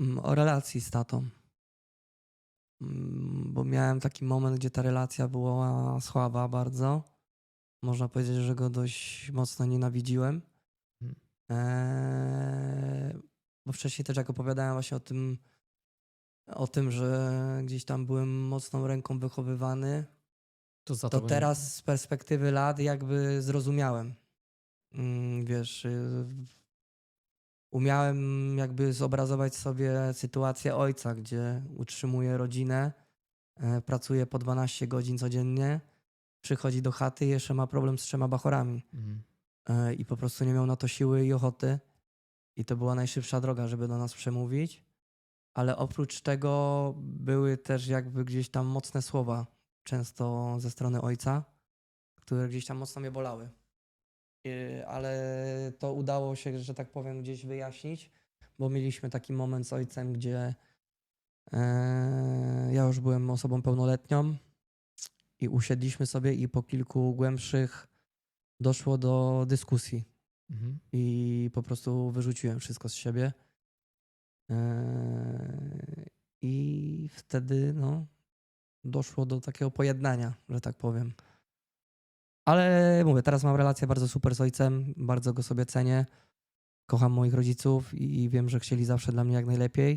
Mm, O relacji z tatą. Mm, Bo miałem taki moment, gdzie ta relacja była słaba bardzo. Można powiedzieć, że go dość mocno nienawidziłem. Eee, bo wcześniej też jak opowiadałem właśnie o tym, o tym, że gdzieś tam byłem mocną ręką wychowywany, To to teraz z perspektywy lat jakby zrozumiałem. Mm, Wiesz, y, umiałem jakby zobrazować sobie sytuację ojca, gdzie utrzymuje rodzinę, e, pracuje po 12 godzin codziennie, przychodzi do chaty i jeszcze ma problem z trzema bachorami. Mhm. E, I po prostu nie miał na to siły i ochoty. I to była najszybsza droga, żeby do nas przemówić. Ale oprócz tego były też jakby gdzieś tam mocne słowa, często ze strony ojca, które gdzieś tam mocno mnie bolały. I- Ale to udało się, że tak powiem, gdzieś wyjaśnić, bo mieliśmy taki moment z ojcem, gdzie e, ja już byłem osobą pełnoletnią i usiedliśmy sobie i po kilku głębszych doszło do dyskusji Mhm. i po prostu wyrzuciłem wszystko z siebie. Eee, I wtedy no, doszło do takiego pojednania, że tak powiem. Ale mówię, teraz mam relację bardzo super z ojcem, bardzo go sobie cenię. Kocham moich rodziców i wiem, że chcieli zawsze dla mnie jak najlepiej.